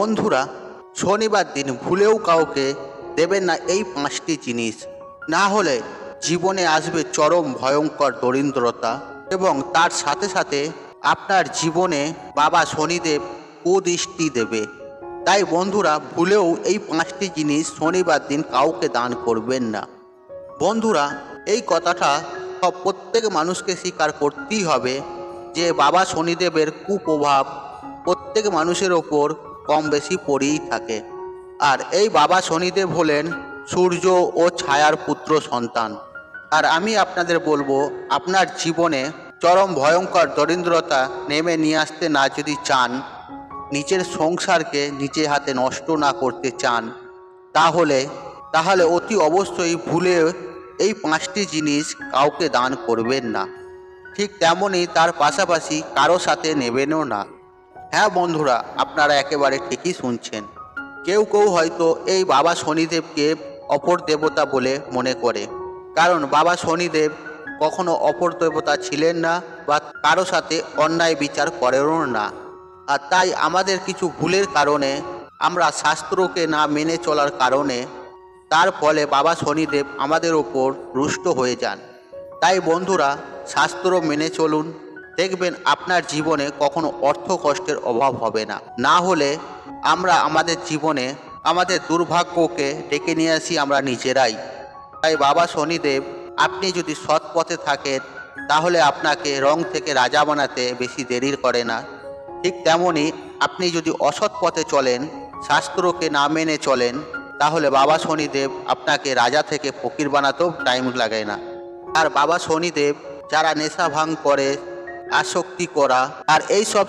বন্ধুরা, শনিবার দিন ভুলেও কাউকে দেবেন না এই পাঁচটি জিনিস। না হলে জীবনে আসবে চরম ভয়ঙ্কর দরিদ্রতা এবং তার সাথে সাথে আপনার জীবনে বাবা শনিদেব কুদৃষ্টি দেবে। তাই বন্ধুরা, ভুলেও এই পাঁচটি জিনিস শনিবার দিন কাউকে দান করবেন না। বন্ধুরা, এই কথাটা সব প্রত্যেক মানুষকে স্বীকার করতেই হবে যে বাবা শনিদেবের কুপ্রভাব প্রত্যেক মানুষের ওপর কম বেশি পড়েই থাকে। আর এই বাবা শনিদেব হলেন সূর্য ও ছায়ার পুত্র সন্তান। আর আমি আপনাদের বলব, আপনার জীবনে চরম ভয়ঙ্কর দরিদ্রতা নেমে নিয়ে আসতে না যদি চান, নিজের সংসারকে নিজে হাতে নষ্ট না করতে চান, তাহলে তাহলে অতি অবশ্যই ভুলে এই পাঁচটি জিনিস কাউকে দান করবেন না। ঠিক তেমনই তার পাশাপাশি কারও সাথে নেবেনও না। হ্যাঁ বন্ধুরা, আপনারা একেবারে ঠিকই শুনছেন। কেউ কেউ হয়তো এই বাবা শনিদেবকে অপর দেবতা বলে মনে করে। কারণ বাবা শনিদেব কখনো অপর দেবতা ছিলেন না বা কারও সাথে অন্যায় বিচার করেনও না। আর তাই আমাদের কিছু ভুলের কারণে, আমরা শাস্ত্রকে না মেনে চলার কারণে, তার ফলে বাবা শনিদেব আমাদের ওপর রুষ্ট হয়ে যান। তাই বন্ধুরা, শাস্ত্র মেনে চলুন। দেখবেন আপনার জীবনে কখনো অর্থ কষ্টের অভাব হবে না। না হলে আমরা আমাদের জীবনে আমাদের দুর্ভাগ্যকে ডেকে নিয়ে আসি আমরা নিজেরাই। তাই বাবা শনিদেব, আপনি যদি সৎ পথে থাকেন, তাহলে আপনাকে রং থেকে রাজা বানাতে বেশি দেরি করে না। ঠিক তেমনই আপনি যদি অসৎ পথে চলেন, শাস্ত্রকে না মেনে চলেন, তাহলে বাবা শনিদেব আপনাকে রাজা থেকে ফকির বানাতেও টাইম লাগে না। আর বাবা শনিদেব যারা নেশা ভাঙ করে আসক্তি করা আর এই সব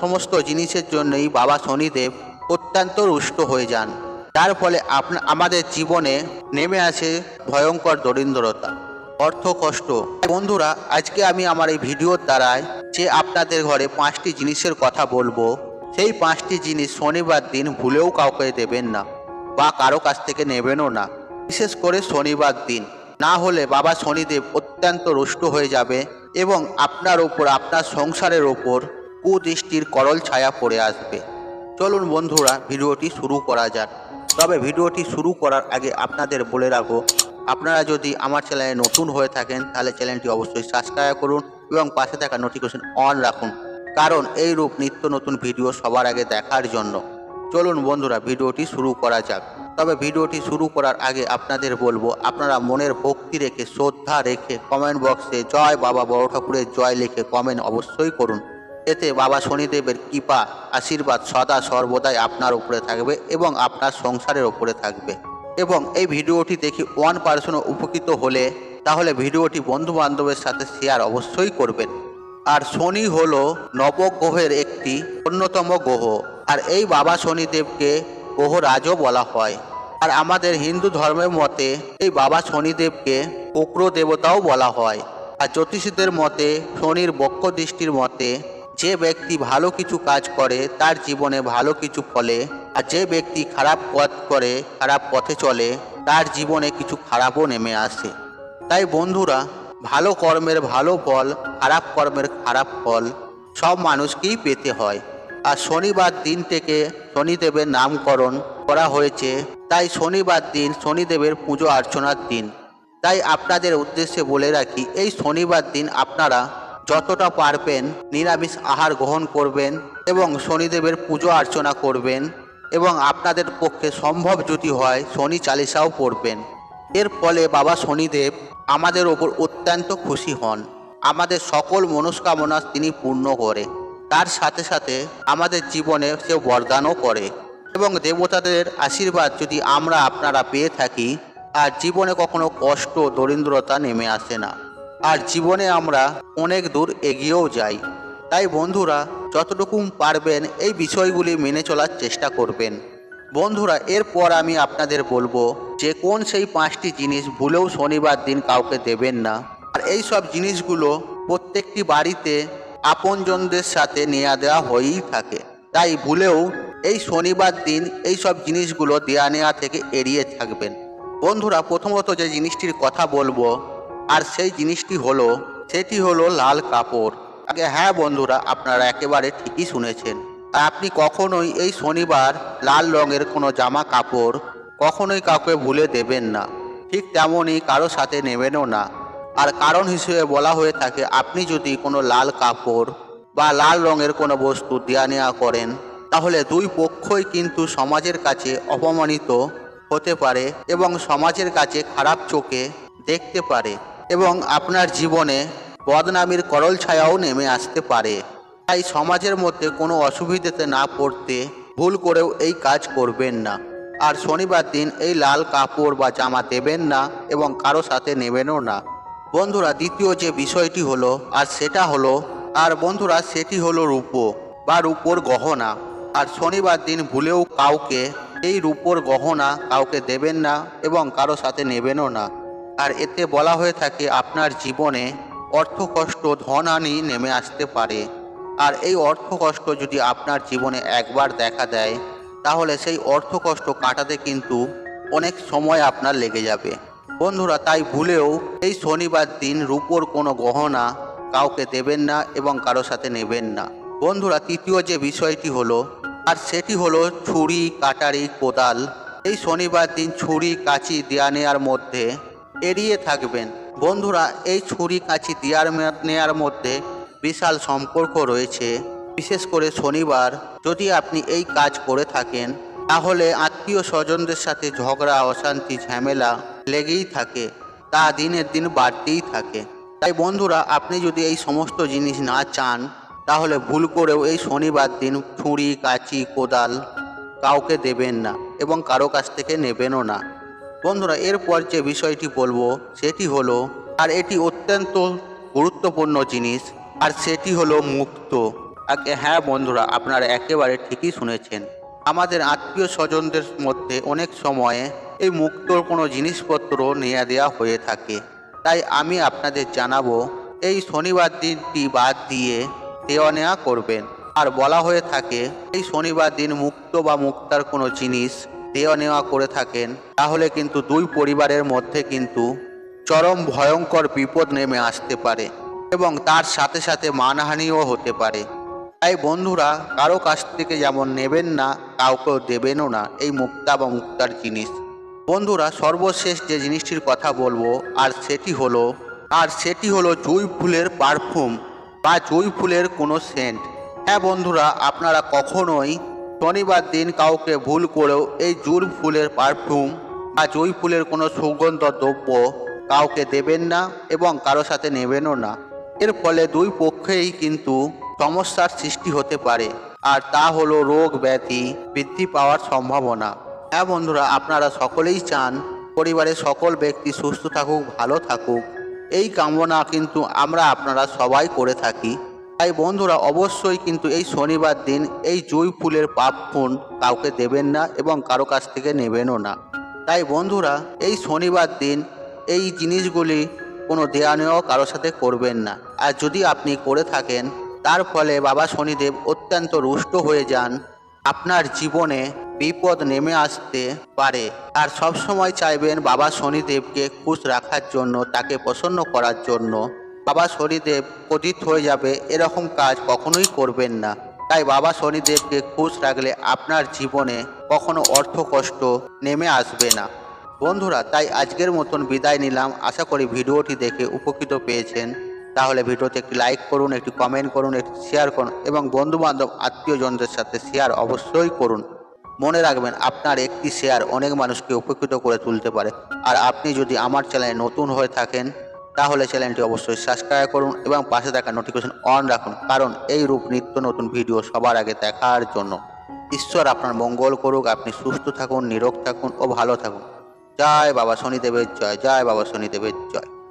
সমস্ত জিনিসের জন্যই বাবা শনিদেব অত্যন্ত রুষ্ট হয়ে যান। যার ফলে আপনা আমাদের জীবনে নেমে আসে ভয়ঙ্কর দরিদ্রতা। অর্থ কষ্ট। বন্ধুরা, আজকে আমি আমার এই ভিডিওর দ্বারায় যে আপনাদের ঘরে পাঁচটি জিনিসের কথা বলব, সেই পাঁচটি জিনিস শনিবার দিন ভুলেও কাউকে দেবেন না বা কারও কাছ থেকে নেবেনও না। বিশেষ করে শনিবার দিন। না হলে বাবা শনিদেব অত্যন্ত রুষ্ট হয়ে যাবে এবং আপনার ওপর, আপনার সংসারের ওপর কুদৃষ্টির করল ছায়া পড়ে আসবে। চলুন বন্ধুরা, ভিডিওটি শুরু করা যাক। তবে ভিডিওটি শুরু করার আগে আপনাদের বলে রাখো আপনারা যদি আমার চ্যানেলে নতুন হয়ে থাকেন, তাহলে চ্যানেলটি অবশ্যই সাবস্ক্রাইব করুন এবং পাশে থাকা নোটিফিকেশন অন রাখুন। কারণ এই রূপ নিত্য নতুন ভিডিও সবার আগে দেখার জন্য। চলুন বন্ধুরা, ভিডিওটি শুরু করা যাক। তবে ভিডিওটি শুরু করার আগে আপনাদের বলব, আপনারা মনের ভক্তি রেখে, শ্রদ্ধা রেখে কমেন্ট বক্সে জয় বাবা বড় ঠাকুরের জয় লিখে কমেন্ট অবশ্যই করুন। এতে বাবা শনিদেবের কৃপা, আশীর্বাদ সদা সর্বদাই আপনার উপরে থাকবে এবং আপনার সংসারের উপরে থাকবে। এবং এই ভিডিওটি দেখে ওয়ান পার্সনও উপকৃত হলে, তাহলে ভিডিওটি বন্ধু বান্ধবের সাথে শেয়ার অবশ্যই করবেন। আর শনি হলো নবগ্রহের একটি অন্যতম গ্রহ। আর এই বাবা শনিদেবকে গ্রহরাজও বলা হয়। আর আমাদের হিন্দু ধর্মের মতে এই বাবা শনিদেবকে উগ্র দেবতাও বলা হয়। আর জ্যোতিষীদের মতে শনির বক্ষ দৃষ্টির মতে যে ব্যক্তি ভালো কিছু কাজ করে, তার জীবনে ভালো কিছু ফলে। আর যে ব্যক্তি খারাপ পথ করে, খারাপ পথে চলে, তার জীবনে কিছু খারাপও নেমে আসে। তাই বন্ধুরা, ভালো কর্মের ভালো ফল, খারাপ কর্মের খারাপ ফল সব মানুষকেই পেতে হয়। আর শনিবার দিন থেকে শনিদেবের নামকরণ করা হয়েছে। তাই শনিবার দিন শনিদেবের পুজো অর্চনার দিন। তাই আপনাদের উদ্দেশ্যে বলে রাখি, এই শনিবার দিন আপনারা যতটা পারবেন নিরামিষ আহার গ্রহণ করবেন এবং শনিদেবের পুজো অর্চনা করবেন এবং আপনাদের পক্ষে সম্ভব যদি হয় শনি চালিসাও পড়বেন। এর ফলে বাবা শনিদেব আমাদের ওপর অত্যন্ত খুশি হন। আমাদের সকল মনস্কামনা তিনি পূর্ণ করে। তার সাথে সাথে আমাদের জীবনে সে বরদানও করে এবং দেবতাদের আশীর্বাদ যদি আমরা আপনারা পেয়ে থাকি, আর জীবনে কখনো কষ্ট, দরিদ্রতা নেমে আসে না। আর জীবনে আমরা অনেক দূর এগিয়েও যাই। তাই বন্ধুরা, যতটুকু পারবেন এই বিষয়গুলি মেনে চলার চেষ্টা করবেন। বন্ধুরা, এরপর আমি আপনাদের বলব যে কোন সেই পাঁচটি জিনিস ভুলেও শনিবার দিন কাউকে দেবেন না। আর এই সব জিনিসগুলো প্রত্যেকটি বাড়িতে আপনজনদের সাথে নেওয়া দেওয়া হয়েই থাকে। তাই ভুলেও এই শনিবার দিন এই সব জিনিসগুলো দেয়া নেওয়া থেকে এড়িয়ে থাকবেন। বন্ধুরা, প্রথমত যে জিনিসটির কথা বলব, আর সেই জিনিসটি হলো, সেটি হলো লাল কাপড়। আগে হ্যাঁ বন্ধুরা, আপনারা একেবারে ঠিকই শুনেছেন। আর আপনি কখনোই এই শনিবার লাল রঙের কোনো জামা কাপড় কখনোই কাউকে ভুলে দেবেন না। ঠিক তেমনই কারও সাথে নেবেনও না। আর কারণ হিসেবে বলা হয়ে থাকে, আপনি যদি কোনো লাল কাপড় বা লাল রঙের কোনো বস্তু দেয়া নেওয়া করেন, তাহলে দুই পক্ষই কিন্তু সমাজের কাছে অপমানিত হতে পারে এবং সমাজের কাছে খারাপ চোখে দেখতে পারে এবং আপনার জীবনে বদনামির করল ছায়াও নেমে আসতে পারে। তাই সমাজের মধ্যে কোনো অসুবিধাতে না পড়তে ভুল করেও এই কাজ করবেন না। আর শনিবার দিন এই লাল কাপড় বা জামা দেবেন না এবং কারও সাথে নেবেনও না। বন্ধুরা, দ্বিতীয় যে বিষয়টি হলো, আর সেটা হলো, আর বন্ধুরা, সেটি হলো রূপো বা রূপোর গহনা। আর শনিবার দিন ভুলেও কাউকে এই রূপোর গহনা কাউকে দেবেন না এবং কারও সাথে নেবেনও না। আর এতে বলা হয়ে থাকে, আপনার জীবনে অর্থকষ্ট ধনহানি নেমে আসতে পারে। আর এই অর্থকষ্ট যদি আপনার জীবনে একবার দেখা দেয়, তাহলে সেই অর্থকষ্ট কাটাতে কিন্তু অনেক সময় আপনার লেগে যাবে। বন্ধুরা, তাই ভুলেও এই শনিবার দিন রূপোর কোনো গহনা কাউকে দেবেন না এবং কারও সাথে নেবেন না। বন্ধুরা, তৃতীয় যে বিষয়টি হলো, আর সেটি হলো ছুরি, কাটারি, কোদাল। এই শনিবার দিন ছুরি, কাঁচি দেয়া নেওয়ার মধ্যে এড়িয়ে থাকবেন। বন্ধুরা, এই ছুরি, কাঁচি দেওয়ার নেওয়ার মধ্যে বিশাল সম্পর্ক রয়েছে। বিশেষ করে শনিবার যদি আপনি এই কাজ করে থাকেন, তাহলে আত্মীয় স্বজনদের সাথে ঝগড়া, অশান্তি, ঝামেলা লেগেই থাকে, তা দিনের দিন বাড়তেই থাকে। তাই বন্ধুরা, আপনি যদি এই সমস্ত জিনিস না চান, তাহলে ভুল করেও এই শনিবার দিন ছুরি, কাঁচি, কোদাল কাউকে দেবেন না এবং কারও কাছ থেকে নেবেনও না। বন্ধুরা, এরপর যে বিষয়টি বলব, সেটি হলো, আর এটি অত্যন্ত গুরুত্বপূর্ণ জিনিস, আর সেটি হলো মুক্ত। হ্যাঁ বন্ধুরা, আপনারা একেবারে ঠিকই শুনেছেন। আমাদের আত্মীয় স্বজনদের মধ্যে অনেক সময়ে এই মুক্তর কোনো জিনিসপত্র নেওয়া দেওয়া হয়ে থাকে। তাই আমি আপনাদের জানাব, এই শনিবার দিনটি বাদ দিয়ে দেওয়া নেওয়া করবেন। আর বলা হয়ে থাকে, এই শনিবার দিন মুক্ত বা মুক্তার কোনো জিনিস দেওয়া নেওয়া করে থাকেন, তাহলে কিন্তু দুই পরিবারের মধ্যে কিন্তু চরম ভয়ঙ্কর বিপদ নেমে আসতে পারে এবং তার সাথে সাথে মানহানিও হতে পারে। তাই বন্ধুরা, কারও কাছ থেকে যেমন নেবেন না, কাউকেও দেবেনও না, এই মুক্তা বা মুক্তার জিনিস। বন্ধুরা, সর্বশেষ যে জিনিসটির কথা বলব, আর সেটি হলো, আর সেটি হলো জুঁই ফুলের পারফিউম বা জুঁই ফুলের কোনো সেন্ট। হ্যাঁ বন্ধুরা, আপনারা কখনোই শনিবার দিন কাউকে ভুল করেও এই জুঁই ফুলের পারফিউম বা জুঁই ফুলের কোনো সুগন্ধ দ্রব্য কাউকে দেবেন না এবং কারও সাথে নেবেনও না। এর ফলে দুই পক্ষেই কিন্তু সমস্যার সৃষ্টি হতে পারে। আর তা হলো রোগ ব্যাধি বৃদ্ধি পাওয়ার সম্ভাবনা। হ্যাঁ বন্ধুরা, আপনারা সকলেই চান পরিবারের সকল ব্যক্তি সুস্থ থাকুক, ভালো থাকুক। এই কামনা কিন্তু আমরা আপনারা সবাই করে থাকি। তাই বন্ধুরা, অবশ্যই কিন্তু এই শনিবার দিন এই জুঁই ফুলের পাপ ফুন কাউকে দেবেন না এবং কারও কাছ থেকে নেবেনও না। তাই বন্ধুরা, এই শনিবার দিন এই জিনিসগুলি কোনো দেয়া নেওয়াও কারোর সাথে করবেন না। আর যদি আপনি করে থাকেন তার ফলে বাবা শনিদেব অত্যন্ত রুষ্ট হয়ে যান। আপনার জীবনে বিপদ নেমে আসতে পারে। আর সবসময় চাইবেন বাবা শনিদেবকে খুশ রাখার জন্য, তাকে প্রসন্ন করার জন্য। বাবা শনিদেব পতিত হয়ে যাবে এরকম কাজ কখনোই করবেন না। তাই বাবা শনিদেবকে খুশ রাখলে আপনার জীবনে কখনো অর্থ কষ্ট নেমে আসবে না। বন্ধুরা, তাই আজকের মতন বিদায় নিলাম। আশা করি ভিডিওটি দেখে উপকৃত পেয়েছেন। তাহলে ভিডিওতে একটি লাইক করুন, একটি কমেন্ট করুন, একটি শেয়ার করুন এবং বন্ধুবান্ধব, আত্মীয়জনদের সাথে শেয়ার অবশ্যই করুন। মনে রাখবেন, আপনার একটি শেয়ার অনেক মানুষকে উপকৃত করে তুলতে পারে। আর আপনি যদি আমার চ্যানেলে নতুন হয়ে থাকেন, তাহলে চ্যানেলটি অবশ্যই সাবস্ক্রাইব করুন এবং পাশে থাকা নোটিফিকেশন অন রাখুন। কারণ এই রূপ নিত্য নতুন ভিডিও সবার আগে দেখার জন্য। ঈশ্বর আপনার মঙ্গল করুক, আপনি সুস্থ থাকুন, নিরোগ থাকুন ও ভালো থাকুন। জয় বাবা শনিদেবের জয় জয় বাবা শনিদেবের জয়।